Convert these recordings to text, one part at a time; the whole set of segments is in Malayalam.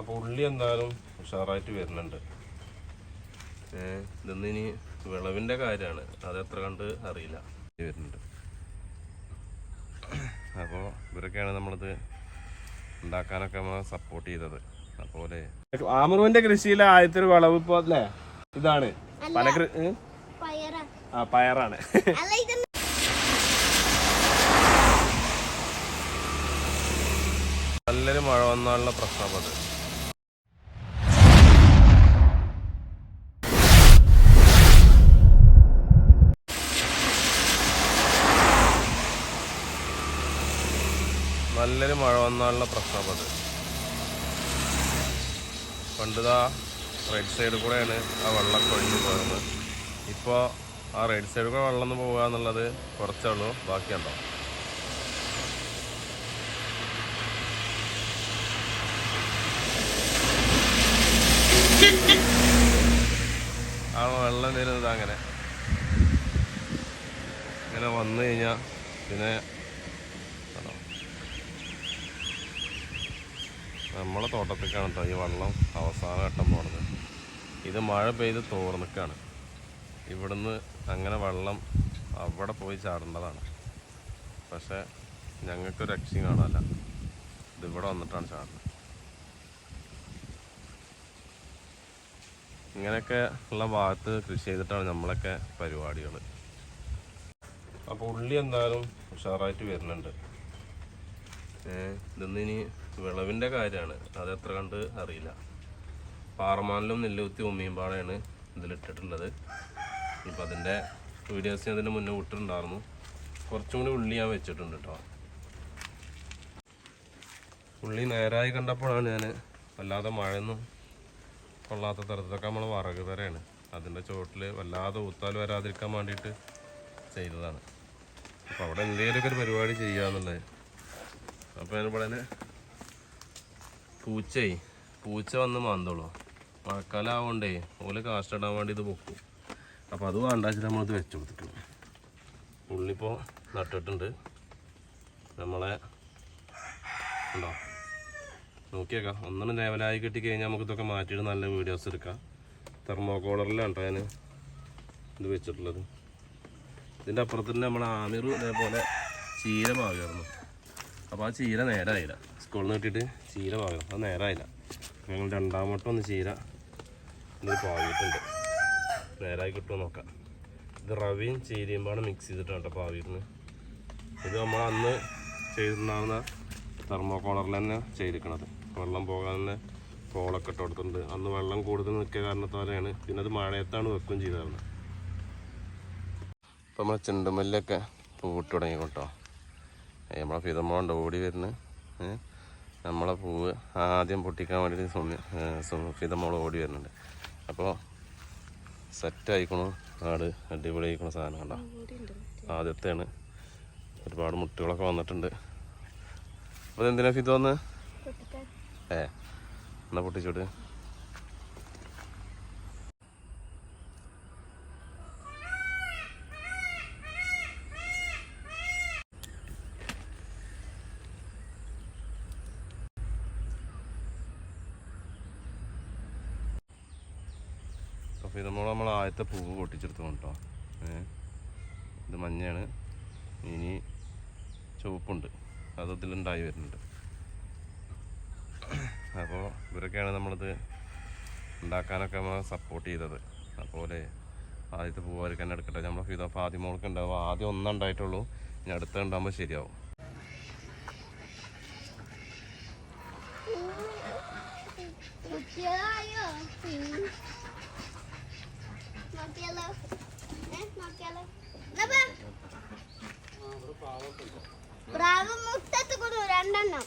അപ്പോൾ ഉള്ളി എന്തായാലും ഉഷാറായിട്ട് വരുന്നുണ്ട്. ഏ ഇതൊന്നും ഇനി വിളവിന്റെ കാര്യമാണ്. അത് എത്ര കണ്ട് അറിയില്ല. വരുന്നുണ്ട്. അപ്പോൾ ഇവരൊക്കെയാണ് നമ്മളിത് ഉണ്ടാക്കാനൊക്കെ നമ്മൾ സപ്പോർട്ട് ചെയ്തത്. അതുപോലെ ആമറുവിന്റെ കൃഷിയിലെ ആദ്യത്തെ ഒരു വിളവ് ഇപ്പോൾ അല്ലേ? ഇതാണ്. പല? ആ പയറാണ്. നല്ലൊരു മഴ വന്നാലുള്ള പ്രശ്നം അത്. നല്ലൊരു മഴ വന്നാലുള്ള പ്രശ്നം അത്. പണ്ടിതാ റൈറ്റ് സൈഡിൽ കൂടെയാണ് ആ വെള്ളം കൊഴിഞ്ഞു പോകുന്നത് ഇപ്പോൾ ആ റൈറ്റ് സൈഡിൽ കൂടെ വെള്ളം ഒന്ന് പോകുക എന്നുള്ളത് കുറച്ചേ ഉള്ളൂ ബാക്കിയുണ്ടോ? ആ വെള്ളം വരുന്നത് അങ്ങനെ? ഇങ്ങനെ വന്നു കഴിഞ്ഞാൽ പിന്നെ കണ്ടോ? നമ്മളെ തോട്ടത്തേക്കാണ് കേട്ടോ ഈ വെള്ളം അവസാന ഘട്ടം പോണത്. ഇത് മഴ പെയ്ത് തോർന്നിക്കാണ്. ഇവിടുന്ന് അങ്ങനെ വെള്ളം അവിടെ പോയി ചാടേണ്ടതാണ്. പക്ഷേ ഞങ്ങൾക്ക് രക്ഷയും കാണാനല്ല. ഇതിവിടെ വന്നിട്ടാണ് ചാടുന്നത്. ഇങ്ങനെയൊക്കെ ഉള്ള ഭാഗത്ത് കൃഷി ചെയ്തിട്ടാണ് നമ്മളൊക്കെ പരിപാടികൾ. അപ്പോൾ ഉള്ളി എന്തായാലും ഉഷാറായിട്ട് വരുന്നുണ്ട്. ഏഹ് ഇതൊന്നും ഇനി വിളവിന്റെ കാര്യമാണ്. അത് എത്ര കണ്ട് അറിയില്ല. പാറമാനിലും നെല്ലുകുത്തി ഉമ്മിയമ്പാടെയാണ് ഇതിലിട്ടിട്ടുള്ളത് ഇപ്പം അതിന്റെ വീഡിയോസ് ഞാൻ അതിന്റെ മുന്നേ വിട്ടിട്ടുണ്ടായിരുന്നു. കുറച്ചും കൂടി ഉള്ളി ഞാൻ വെച്ചിട്ടുണ്ട് കേട്ടോ. ഉള്ളി നേരായി കണ്ടപ്പോഴാണ് ഞാൻ വല്ലാതെ മഴയൊന്നും കൊള്ളാത്ത തരത്തിലൊക്കെ നമ്മൾ വറക് തരയാണ്. അതിന്റെ ചുവട്ടിൽ വല്ലാതെ ഊത്താൽ വരാതിരിക്കാൻ വേണ്ടിയിട്ട് ചെയ്തതാണ്. അപ്പോൾ അവിടെ എന്തെങ്കിലുമൊക്കെ ഒരു പരിപാടി ചെയ്യാന്നുള്ളത്. അപ്പോൾ ഞാനിവിടെ തന്നെ പൂച്ചയെ പൂച്ച വന്ന് മാന്തോളൂ. മഴക്കാലം ആവണ്ടേ ഓൽ കാഷ്ടിടാൻ വേണ്ടി ഇത് പൊക്കും. അപ്പോൾ അത് വേണ്ടാച്ചിട്ട് നമ്മളിത് വെച്ച് കൊടുത്തിട്ടുണ്ട്. ഉള്ളിപ്പോൾ നട്ടിട്ടുണ്ട്. നമ്മളെ ഉണ്ടോ? നോക്കിയേക്കാം. ഒന്നും ലെവലായി കിട്ടി കഴിഞ്ഞാൽ നമുക്ക് ഇതൊക്കെ മാറ്റിയിട്ട് നല്ല വീഡിയോസ് എടുക്കാം. തെർമോകോളറിലാണ് കേട്ടോ ഞാൻ ഇത് വെച്ചിട്ടുള്ളത്. ഇതിന്റെ അപ്പുറത്ത് തന്നെ നമ്മൾ ആമിർ ഇതേപോലെ ചീര പാകമായിരുന്നു അപ്പോൾ ആ ചീര നേരായില്ല സ്കൂളിൽ നിന്ന് കിട്ടിയിട്ട് ചീര പാകം. അത് നേരായില്ല. ഞങ്ങൾ രണ്ടാം വട്ടം ഒന്ന് ചീര ഇത് പാകിയിട്ടുണ്ട്. നേരായി കിട്ടുമോ നോക്കാം. ഇത് റവയും ചീരയും പാടെ മിക്സ് ചെയ്തിട്ടാണ് കേട്ടോ പാകിയിരുന്നത്. ഇത് നമ്മൾ അന്ന് ചെയ്തിട്ടുണ്ടാകുന്ന തെർമോകോളറിൽ തന്നെ ചെയ്തിരിക്കണത്. വെള്ളം പോകാൻ തന്നെ കോളൊക്കെ ഇട്ട് കൊടുത്തിട്ടുണ്ട് അന്ന് വെള്ളം കൂടുതൽ നിൽക്കിയ കാരണത്താലെയാണ് പിന്നെ അത് മഴയത്താണ് വെക്കുകയും ചെയ്തായിരുന്നത് ഇപ്പം നമ്മളെ ചെണ്ടുമല്ലൊക്കെ പൂട്ടി തുടങ്ങി കേട്ടോ നമ്മളെ ഫിതമ്മോണ്ട് ഓടി വരുന്നത്? നമ്മളെ പൂവ് ആദ്യം പൊട്ടിക്കാൻ വേണ്ടിയിട്ട് സുമി മോൾ ഓടി വരുന്നുണ്ട്. അപ്പോൾ സെറ്റ് ആയിക്കണു. ആട് അടിപൊളി ആയിക്കണ സാധനം കണ്ടോ? ആദ്യത്തെയാണ്. ഒരുപാട് മുട്ടുകളൊക്കെ വന്നിട്ടുണ്ട്. അപ്പോൾ എന്തിനാ ഫിത് വന്ന്? ഏ എന്നാ പൊട്ടിച്ചോട്ട് അപ്പോൾ ഇത് നമ്മൾ ആദ്യത്തെ പൂവ് പൊട്ടിച്ചെടുത്തു കേട്ടോ ഇത് മഞ്ഞയാണ് ഇനി ചുവപ്പുണ്ട് അത് ഇതിലുണ്ടായി വരുന്നുണ്ട് അപ്പോൾ ഇവരൊക്കെയാണ് നമ്മളിത് ഉണ്ടാക്കാനൊക്കെ നമ്മൾ സപ്പോർട്ട് ചെയ്തത് അതുപോലെ ആദ്യത്തെ പൂവാർക്ക് തന്നെ എടുക്കട്ടെ നമ്മളെ ഫിത ആദ്യം മോൾക്ക് ഉണ്ടാവും ആദ്യം ഒന്നേ ഉണ്ടായിട്ടുള്ളൂ ഇനി അടുത്ത ഉണ്ടാകുമ്പോൾ ശരിയാവും കുട്ടികളായോ നോക്കിയാലോ മുട്ടത്ത് കൊടുക്കും രണ്ടെണ്ണം.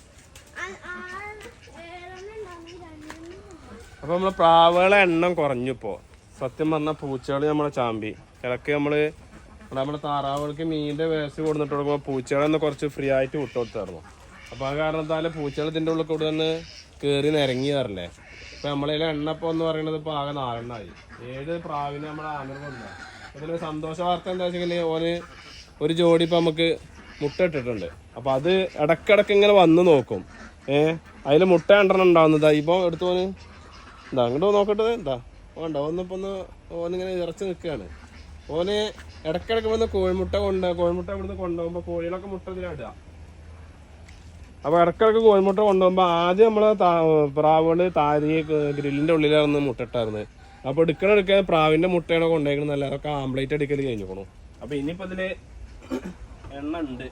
അപ്പൊ നമ്മളെ പ്രാവുകളെ എണ്ണം കുറഞ്ഞു ഇപ്പോൾ സത്യം പറഞ്ഞാൽ പൂച്ചകൾ നമ്മളെ ചാമ്പി. ഇടയ്ക്ക് നമ്മൾ നമ്മുടെ താറാവുകൾക്ക് മീനിന്റെ വേസ്റ്റ് കൊടുത്തിട്ട് കൊടുക്കുമ്പോൾ പൂച്ചകളെന്ന് കുറച്ച് ഫ്രീ ആയിട്ട് വിട്ടു കൊടുത്തായിരുന്നു. അപ്പോൾ ആ കാരണത്താൽ പൂച്ചകൾ ഇതിന്റെ ഉള്ളിൽ കൂടെ ഒന്ന് കയറി നിരങ്ങി ഇപ്പം നമ്മളെ എണ്ണപ്പം എന്ന് പറയുന്നത് ഇപ്പോൾ ആകെ നാലെണ്ണമായി ഏഴ് പ്രാവിനെ നമ്മൾ ആനർ അതിലൊരു സന്തോഷ വാർത്ത എന്താ വെച്ചെങ്കിൽ ഓന് ഒരു ജോഡി ഇപ്പം നമുക്ക് മുട്ട ഇട്ടിട്ടുണ്ട്. അപ്പോൾ അത് ഇടക്കിടക്ക് ഇങ്ങനെ വന്ന് നോക്കും. ഏ? അതിൽ മുട്ട രണ്ടെണ്ണം ഉണ്ടാവുന്നതാ ഇപ്പോൾ എടുത്തു പോന് എന്താ അങ്ങോട്ട് നോക്കട്ടെ. എന്താ വേണ്ട ഒന്നിപ്പോ ഒന്ന് ഓനിങ്ങനെ ഇറച്ച് നിൽക്കുകയാണ് ഓന് ഇടക്കിടക്ക് വന്ന് കോഴിമുട്ട കൊണ്ട് കോഴിമുട്ട ഇവിടുന്ന് കൊണ്ടുപോകുമ്പോൾ കോഴികളൊക്കെ മുട്ട ഇതിലിടുക അപ്പോൾ ഇടക്കിടക്ക് കോഴിമുട്ട കൊണ്ടുപോകുമ്പോൾ ആദ്യം നമ്മൾ പ്രാവുകൾ താരി ഗ്രില്ലിന്റെ ഉള്ളിലായിരുന്നു മുട്ട ഇട്ടായിരുന്നത് അപ്പോൾ എടുക്കണ എടുക്കാൻ പ്രാവിന്റെ മുട്ടയാണ് കൊണ്ടുപോയിരിക്കുന്നത് അതൊക്കെ ആംപ്ലേറ്റ് അടിക്കൽ കഴിഞ്ഞോളൂ അപ്പോൾ ഇനിയിപ്പോൾ ഇതിൽ എണ്ണ ഉണ്ട്.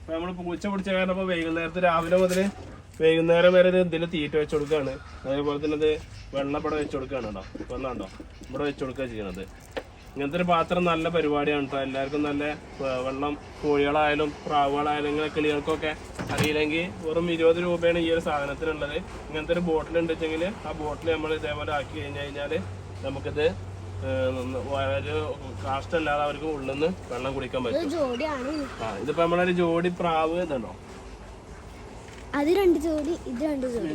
അപ്പോൾ നമ്മൾ പൂച്ച പിടിച്ച കാരണം ഇപ്പോൾ വൈകുന്നേരത്ത് രാവിലെ മുതൽ വൈകുന്നേരം വരെ ഇത് ഇതിൽ തീറ്റ വെച്ച് കൊടുക്കുകയാണ് അതേപോലെ തന്നെ ഇത് വെള്ളപ്പട വെച്ച് കൊടുക്കുകയാണ് കേട്ടോ. കണ്ടോ? ഇവിടെ വെച്ച് കൊടുക്കുക ചെയ്യണത്. ഇങ്ങനത്തെ ഒരു പാത്രം നല്ല പരിപാടിയാണ് കേട്ടോ. എല്ലാവർക്കും നല്ല വെള്ളം കോഴികളായാലും പ്രാവുകളായാലും ഇങ്ങനെ കിളികൾക്കൊക്കെ അറിയില്ലെങ്കിൽ വെറും ഇരുപത് രൂപയാണ് ഈ ഒരു സാധനത്തിനുള്ളത്. ഇങ്ങനത്തെ ഒരു ബോട്ടിൽ ഉണ്ടെങ്കിൽ ആ ബോട്ടിൽ നമ്മൾ ഇതേപോലെ ആക്കി കഴിഞ്ഞ് കഴിഞ്ഞാൽ നമുക്കിത് ഒരു കാസ്റ്റ് അല്ലാതെ അവർക്ക് ഉള്ളിൽ നിന്ന് വെള്ളം കുടിക്കാൻ പറ്റും. ആ ഇതിപ്പോ നമ്മളൊരു ജോഡി പ്രാവ് എന്നുണ്ടോ അത് രണ്ട് ജോഡി ഇത് രണ്ട് ജോഡി.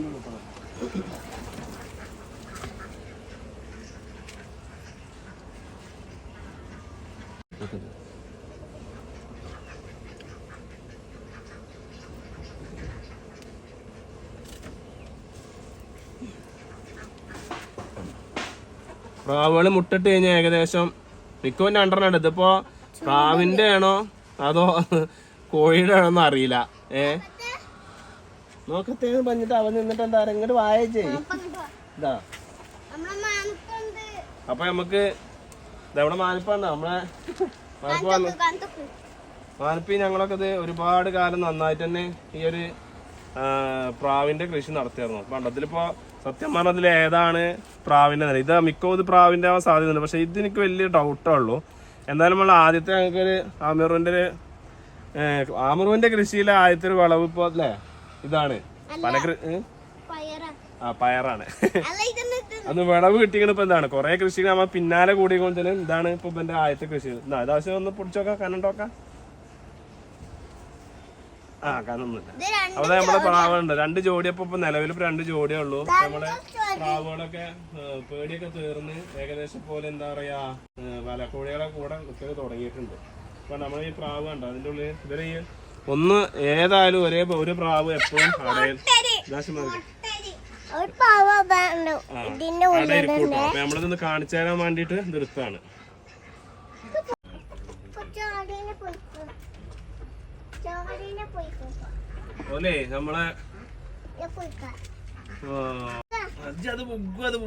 പ്രാവുകൾ മുട്ടിട്ട് കഴിഞ്ഞാൽ ഏകദേശം മിക്കവും രണ്ടെണ്ണം ഇതിപ്പോ പ്രാവിന്റെ ആണോ? അതോ കോഴിയുടെ ആണോ എന്ന് അറിയില്ല. ഏ? നോക്കത്തേ പറഞ്ഞിട്ട് അവൻ നിന്നിട്ട് എന്താ ഇങ്ങോട്ട് വായിച്ചേ ഇതാ. അപ്പൊ നമുക്ക് ഇതവിടെ മാനിപ്പാണ് നമ്മളെ മാനിപ്പ് ഞങ്ങളൊക്കെ ഇത് ഒരുപാട് കാലം നന്നായിട്ട് തന്നെ ഈ ഒരു പ്രാവിന്റെ കൃഷി നടത്തിയായിരുന്നു. പണ്ടത്തിലിപ്പോ സത്യം പറഞ്ഞതിൽ ഏതാണ് പ്രാവിന്റെ നില? ഇത് മിക്കവും ഇത് പ്രാവിന്റെ ആവാൻ സാധ്യതയുണ്ട്. പക്ഷേ ഇതെനിക്ക് വലിയ ഡൗട്ടേ ഉള്ളൂ. എന്തായാലും നമ്മൾ ആദ്യത്തെ ഞങ്ങൾക്ക് ഒരു ആമിറുവിന്റെ ഒരു ആമിറുവിന്റെ കൃഷിയിലെ ആദ്യത്തെ ഒരു വിളവ് ഇപ്പോൾ അല്ലേ? ഇതാണ്. പല ആ പയറാണ്. അന്ന് വിളവ് കിട്ടിയത് ഇപ്പൊ എന്താണ്? കുറെ കൃഷി നമ്മൾ പിന്നാലെ കൂടി കൊണ്ടുവരും ഇതാണ് ഇപ്പൊ എന്റെ ആദ്യത്തെ കൃഷി. ഇതാ ഇതാവശ്യം ഒന്ന് പിടിച്ചോക്കാം കണ്ണുണ്ടോക്കാം ആ അവിടെ നമ്മളെ പ്രാവുണ്ട്. രണ്ട് ജോഡി അപ്പൊ ഇപ്പൊ നിലവിൽ ഇപ്പൊ രണ്ട് ജോഡിയേ ഉള്ളൂ. നമ്മുടെ നമ്മളെ പ്രാവുകളൊക്കെ പേടിയൊക്കെ തീർന്ന് ഏകദേശം പോലെ എന്താ പറയാ വല വലക്കോഴികളെ കൂടെ ഒക്കെ തുടങ്ങിയിട്ടുണ്ട്. അപ്പൊ നമ്മൾ ഈ പ്രാവ് കണ്ടോ? അതിന്റെ ഉള്ളിൽ ഇവർ ഒന്ന് ഏതായാലും ഒരേ ഒരു പ്രാവ് എപ്പോഴും ഇരിക്കൂട്ടോ അപ്പൊ നമ്മളിതൊന്ന് കാണിച്ചു തരാൻ വേണ്ടിട്ട് ഇത് ഓലേ നമ്മളെ അത് അത് അത്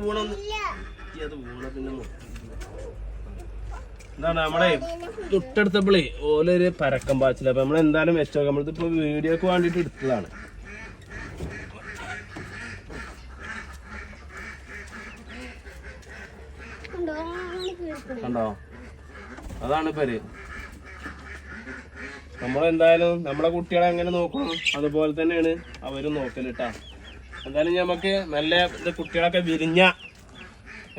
എന്താണ് നമ്മളെ തൊട്ടടുത്തപ്പോളേ ഓലൊരു പരക്കം പാച്ചില്ല അപ്പൊ നമ്മൾ എന്തായാലും വെച്ചോ ഇപ്പൊ വീഡിയോക്ക് വേണ്ടിട്ട് എടുത്തതാണ്. കണ്ടോ? അതാണ് പേര് നമ്മളെന്തായാലും നമ്മളെ കുട്ടികളെ എങ്ങനെ നോക്കണം അതുപോലെ തന്നെയാണ് അവരും നോക്കലിട്ടാ. എന്തായാലും നമുക്ക് നല്ല ഇത് കുട്ടികളൊക്കെ വിരിഞ്ഞ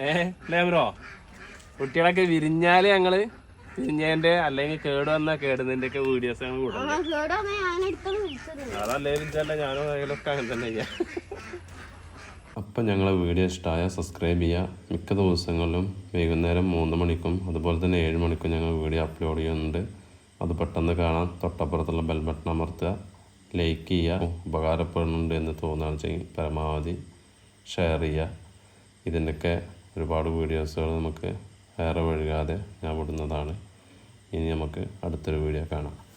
ഏഹ് അല്ലേ ബ്രോ? കുട്ടികളൊക്കെ വിരിഞ്ഞാൽ ഞങ്ങൾ വിരിഞ്ഞതിന്റെ അല്ലെങ്കിൽ കേട് വന്ന കേടുന്നതിന്റെ ഒക്കെ വീഡിയോസ് ഞങ്ങൾ കൂടും അതല്ലേ വിരിച്ചല്ല ഞാനും അതിലൊക്കെ അങ്ങനെ തന്നെ ചെയ്യാം. അപ്പം ഞങ്ങളെ വീഡിയോ ഇഷ്ടമായ സബ്സ്ക്രൈബ് ചെയ്യുക മിക്ക ദിവസങ്ങളിലും വൈകുന്നേരം മൂന്ന് മണിക്കും അതുപോലെ തന്നെ ഏഴ് മണിക്കും ഞങ്ങൾ വീഡിയോ അപ്ലോഡ് ചെയ്യുന്നുണ്ട്. അത് പെട്ടെന്ന് കാണാൻ തൊട്ടപ്പുറത്തുള്ള ബെൽ ബട്ടൺ അമർത്തുക ലൈക്ക് ചെയ്യുക. ഉപകാരപ്പെടുന്നുണ്ട് എന്ന് തോന്നുകയാണെന്ന് പരമാവധി ഷെയർ ചെയ്യുക. ഇതിന്റെയൊക്കെ ഒരുപാട് വീഡിയോസുകൾ നമുക്ക് വേറെ വഴുകാതെ ഞാൻ വിടുന്നതാണ്. ഇനി നമുക്ക് അടുത്തൊരു വീഡിയോ കാണാം.